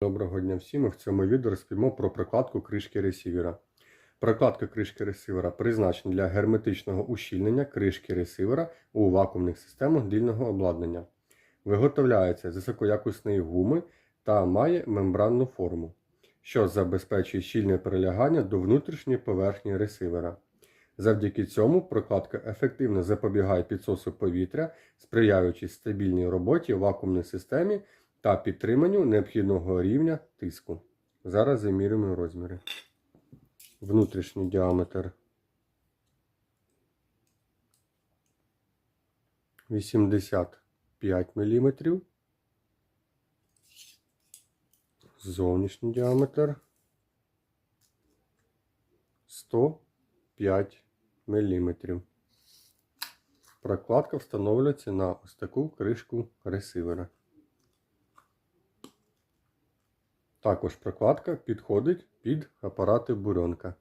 Доброго дня всім. Ми в цьому відео розповімо про прокладку кришки ресивера. Прокладка кришки ресивера призначена для герметичного ущільнення кришки ресивера у вакуумних системах дільного обладнання. Виготовляється з високоякісної гуми та має мембранну форму, що забезпечує щільне прилягання до внутрішньої поверхні ресивера. Завдяки цьому прокладка ефективно запобігає підсосу повітря, сприяючи стабільній роботі в вакуумній системі та підтриманню необхідного рівня тиску. Зараз замірюємо розміри. Внутрішній діаметр 85 мм. Зовнішній діаметр 105 мм. Прокладка встановлюється на ось таку кришку ресивера. Також прокладка підходить під апарати бурьонка.